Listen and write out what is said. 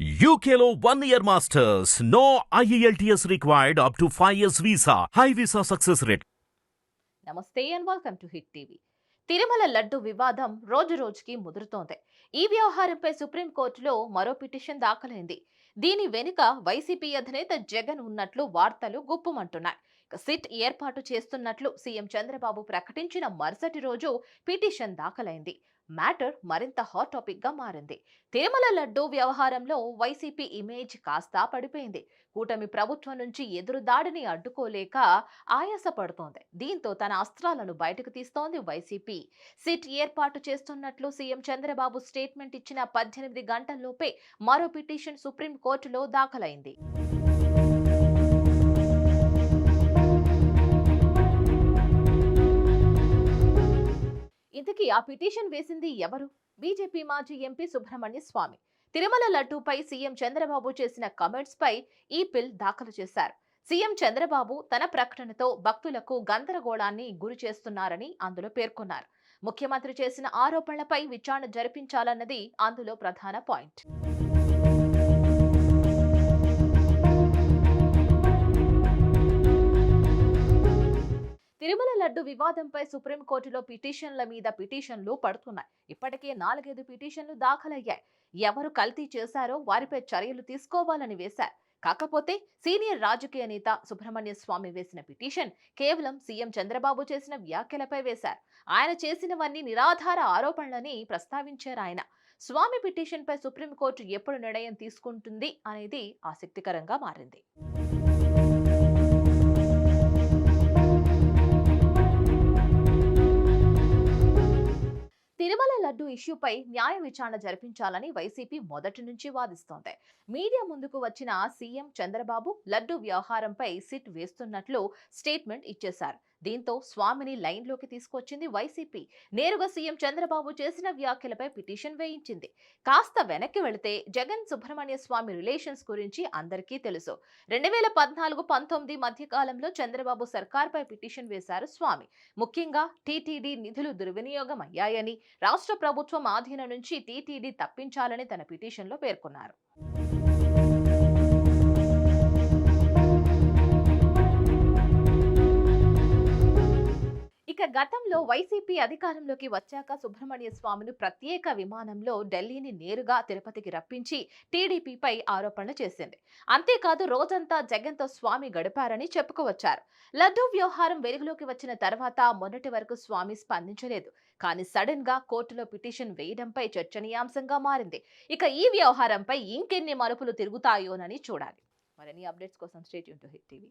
యూకేలో one year masters no E IELTS required up to 5 years visa. High visa success rate. నమస్తే and welcome to Hit TV Tirumala laddu వివాదం రోజు రోజుకి ముదురుతోంది. ఈ వ్యవహారంపై సుప్రీంకోర్టులో మరో పిటిషన్ దాఖలైంది. దీని వెనుక వైసీపీ అధినేత జగన్ ఉన్నట్లు వార్తలు గుప్పుమంటున్నాయి. సిట్ ఏర్పాటు చేస్తున్నట్లు సీఎం చంద్రబాబు ప్రకటించిన మరుసటి రోజు పిటిషన్ దాఖలైంది. మ్యాటర్ మరింత హాట్ టాపిక్గా మారింది. తిరుమల లడ్డూ వ్యవహారంలో వైసీపీ ఇమేజ్ కాస్తా పడిపోయింది. కూటమి ప్రభుత్వం నుంచి ఎదురు దాడిని అడ్డుకోలేక ఆయాసపడుతోంది. దీంతో తన అస్త్రాలను బయటకు తీస్తోంది వైసీపీ. సిట్ ఏర్పాటు చేస్తున్నట్లు సీఎం చంద్రబాబు స్టేట్మెంట్ ఇచ్చిన పద్దెనిమిది గంటల్లోపే మరో పిటిషన్ సుప్రీం కోర్టులో దాఖలైంది. ఇంతకీ ఆ పిటిషన్ వేసింది ఎవరు? బీజేపీ మాజీ ఎంపీ సుబ్రహ్మణ్య స్వామి. తిరుమల లడ్డూపై సీఎం చంద్రబాబు చేసిన కమెంట్స్ పై ఈ పిల్ దాఖలు చేశారు. సీఎం చంద్రబాబు తన ప్రకటనతో భక్తులకు గందరగోళాన్ని గురి చేస్తున్నారని అందులో పేర్కొన్నారు. ముఖ్యమంత్రి చేసిన ఆరోపణలపై విచారణ జరిపించాలన్నది అందులో ప్రధాన పాయింట్. లడ్డు వివాదంపై సుప్రీంకోర్టులో పిటిషన్ల మీద పిటిషన్లు పడుతున్నాయి. ఇప్పటికే నాలుగైదు పిటిషన్లు దాఖలయ్యాయి. ఎవరు కల్తీ చేశారో వారిపై చర్యలు తీసుకోవాలని వేశారు. కాకపోతే సీనియర్ రాజకీయ నేత సుబ్రహ్మణ్య స్వామి వేసిన పిటిషన్ కేవలం సీఎం చంద్రబాబు చేసిన వ్యాఖ్యలపై వేశారు. ఆయన చేసినవన్నీ నిరాధార ఆరోపణలని ప్రస్తావించారు ఆయన. స్వామి పిటిషన్పై సుప్రీంకోర్టు ఎప్పుడు నిర్ణయం తీసుకుంటుంది అనేది ఆసక్తికరంగా మారింది. ఇష్యూపై న్యాయ విచారణ జరిపించాలని వైసీపీ మొదటి నుంచి వాదిస్తోంది. మీడియా ముందుకు వచ్చిన సీఎం చంద్రబాబు లడ్డు వ్యవహారంపై సిట్ వేస్తున్నట్లు స్టేట్మెంట్ ఇచ్చేశారు. దీంతో స్వామిని లైన్లోకి తీసుకొచ్చింది వైసీపీ. నేరుగా సీఎం చంద్రబాబు చేసిన వ్యాఖ్యలపై పిటిషన్ వేయించింది. కాస్త వెనక్కి వెళితే జగన్ సుబ్రహ్మణ్య స్వామి రిలేషన్స్ గురించి అందరికీ తెలుసు. రెండు వేల పద్నాలుగు పంతొమ్మిది మధ్యకాలంలో చంద్రబాబు సర్కార్పై పిటిషన్ వేశారు స్వామి. ముఖ్యంగా టీటీడీ నిధులు దుర్వినియోగం అయ్యాయని రాష్ట్ర ప్రభుత్వం ఆధీనం నుంచి టీటీడీ తప్పించాలని తన పిటిషన్లో పేర్కొన్నారు. గతంలో వైసీపీ అధికారంలోకి వచ్చాక సుబ్రహ్మణ్య స్వామిని ప్రత్యేక విమానంలో ఢిల్లీని నేరుగా తిరుపతికి రప్పించి టీడీపీపై ఆరోపణలు చేసింది. అంతేకాదు రోజంతా జగన్తో స్వామి గడిపారని చెప్పుకోవచ్చారు. లడ్డూ వ్యవహారం వెలుగులోకి వచ్చిన తర్వాత మొన్నటి వరకు స్వామి స్పందించలేదు. కానీ సడన్గా కోర్టులో పిటిషన్ వేయడంపై చర్చనీయాంశంగా మారింది. ఇక ఈ వ్యవహారంపై ఇంకెన్ని మలుపులు తిరుగుతాయోనని చూడాలి. మరిన్ని అప్డేట్స్ కోసం stay tuned to Hit TV.